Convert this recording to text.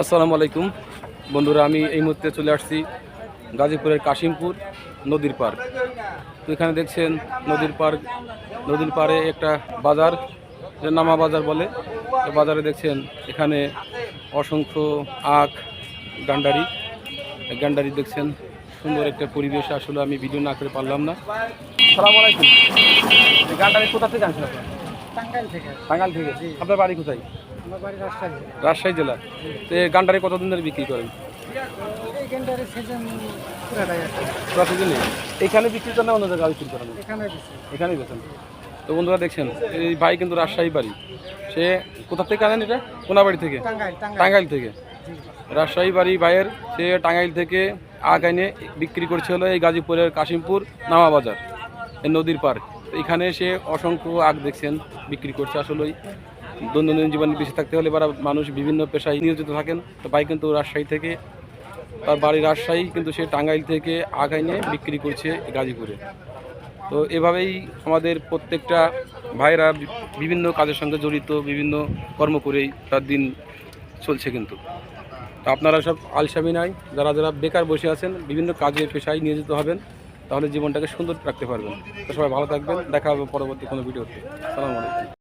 আসসালামু আলাইকুম। বন্ধুরা আমি এই মুহূর্তে চলে আসছি গাজীপুরের কাশিমপুর নদীর পার তো এখানে দেখছেন নদীর পার নদীর পাড়ে একটা বাজার নামা বাজার বলে। বাজারে দেখছেন এখানে অসংখ্য আখ গান্ডারি। এই গান্ডারি দেখছেন সুন্দর একটা পরিবেশ আসলে আমি ভিডিও না করে পারলাম না। সালাম আলাইকুম। গান্ডারি কোথা থেকে আনছেন আপনার? টাঙ্গাইল থেকে। টাঙ্গাল থেকে। আপনার বাড়ি কোথায়? রাজশাহী। জেলা? তো এই গান্ডারি কতদিন ধরে বিক্রি করেন? প্রতিদিনই এখানে বিক্রি করেন অন্য জায়গায় বিক্রি করেন? এখানেই বেছেন তো বন্ধুরা দেখছেন এই ভাই কিন্তু রাজশাহী বাড়ি। সে কোথা থেকে আনেন এটা? কোনাবাড়ি থেকে? টাঙ্গাইল থেকে। রাজশাহী বাড়ি ভাইয়ের সে টাঙ্গাইল থেকে আগ এনে বিক্রি করছে হলো এই গাজীপুরের কাশিমপুর নামা বাজার এই নদীর পার তো এখানে সে অসংখ্য আগ দেখছেন বিক্রি করছে আসলেই। দৈনন্দিন জীবনে বেঁচে থাকতে হলে বা মানুষ বিভিন্ন পেশায় নিয়োজিত থাকেন। তো ভাই কিন্তু রাজশাহী থেকে, তার বাড়ি রাজশাহী, কিন্তু সে টাঙ্গাইল থেকে আখ এনে বিক্রি করছে গাজীপুরে। তো এভাবেই আমাদের প্রত্যেকটা ভাইরা বিভিন্ন কাজের সঙ্গে জড়িত, বিভিন্ন কর্ম করেই তার দিন চলছে কিন্তু। তো আপনারা সব আলসামি নাই, যারা যারা বেকার বসে আছেন, বিভিন্ন কাজে পেশায় নিয়োজিত হবেন, তাহলে জীবনটাকে সুন্দর রাখতে পারবেন। তো সবাই ভালো থাকবেন, দেখা হবে পরবর্তী কোনো ভিডিওতে। সালামালাইকুম